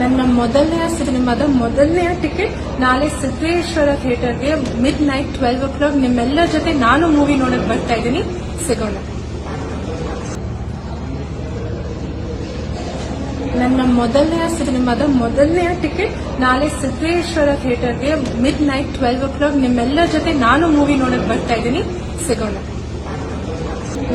ನನ್ನ ಮೊದಲನೆಯ ಸಿನಿಮಾದ ಮೊದಲನೆಯ ಟಿಕೆಟ್ ನಾಳೆ ಸಿದ್ದೇಶ್ವರ ಥಿಯೇಟರ್ಗೆ midnight twelve o'clock ನಿಮ್ಮೆಲ್ಲರ ಜೊತೆ ನಾನು ಮೂವಿ ನೋಡಕ್ ಬರ್ತಾ ಇದ್ದೀನಿ. ಸಿಗೋಣ. ನನ್ನ ಮೊದಲನೆಯ ಸಿನಿಮಾದ ಮೊದಲನೆಯ ಟಿಕೆಟ್ ನಾಳೆ ಸಿದ್ದೇಶ್ವರ ಥಿಯೇಟರ್ಗೆ midnight twelve o'clock ನಿಮ್ಮೆಲ್ಲರ ಜೊತೆ ನಾನು ಮೂವಿ ನೋಡಕ್ ಬರ್ತಾ ಇದ್ದೀನಿ. ಸಿಗೋಣ.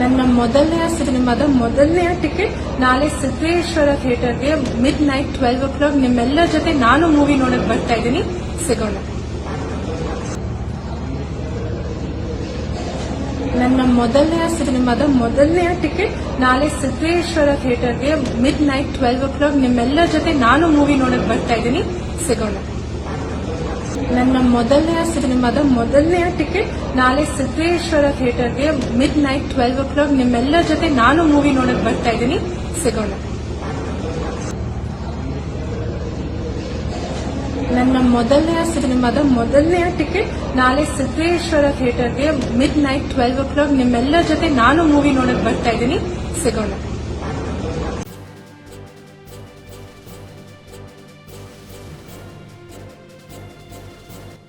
ನನ್ನ ಮೊದಲನೆಯ ಸಿನಿಮಾದ ಮೊದಲನೆಯ ಟಿಕೆಟ್ ನಾಳೆ ಸಿದ್ದೇಶ್ವರ ಥಿಯೇಟರ್ಗೆ midnight twelve o'clock ನಿಮ್ಮೆಲ್ಲರ ಜೊತೆ ನಾನು ಮೂವಿ ನೋಡಕ್ ಬರ್ತಾ ಇದ್ದೀನಿ. ಸಿಗೋಣ. ನನ್ನ ಮೊದಲನೆಯ ಸಿನಿಮಾದ ಮೊದಲನೆಯ ಟಿಕೆಟ್ ನಾಳೆ ಸಿದ್ದೇಶ್ವರ ಥಿಯೇಟರ್ಗೆ midnight twelve o'clock ನಿಮ್ಮೆಲ್ಲರ ಜೊತೆ ನಾನು ಮೂವಿ ನೋಡಕ್ ಬರ್ತಾ ಇದ್ದೀನಿ. ಸಿಗೋಣ. ನನ್ನ ಮೊದಲನೆಯ ಸಿನಿಮಾದ ಮೊದಲನೆಯ ಟಿಕೆಟ್ ನಾಳೆ ಸಿದ್ದೇಶ್ವರ ಥಿಯೇಟರ್ಗೆ midnight twelve o'clock ನಿಮ್ಮೆಲ್ಲರ ಜೊತೆ ನಾನು ಮೂವಿ ನೋಡಕ್ ಬರ್ತಾ ಇದ್ದೀನಿ. ಸಿಗೋಣ. ನನ್ನ ಮೊದಲನೆಯ ಸಿನಿಮಾದ ಮೊದಲನೆಯ ಟಿಕೆಟ್ ನಾಳೆ ಸಿದ್ದೇಶ್ವರ ಥಿಯೇಟರ್ಗೆ midnight twelve o'clock ನಿಮ್ಮೆಲ್ಲರ ಜೊತೆ ನಾನು ಮೂವಿ ನೋಡಕ್ ಬರ್ತಾ ಇದ್ದೀನಿ. ಸಿಗೋಣ.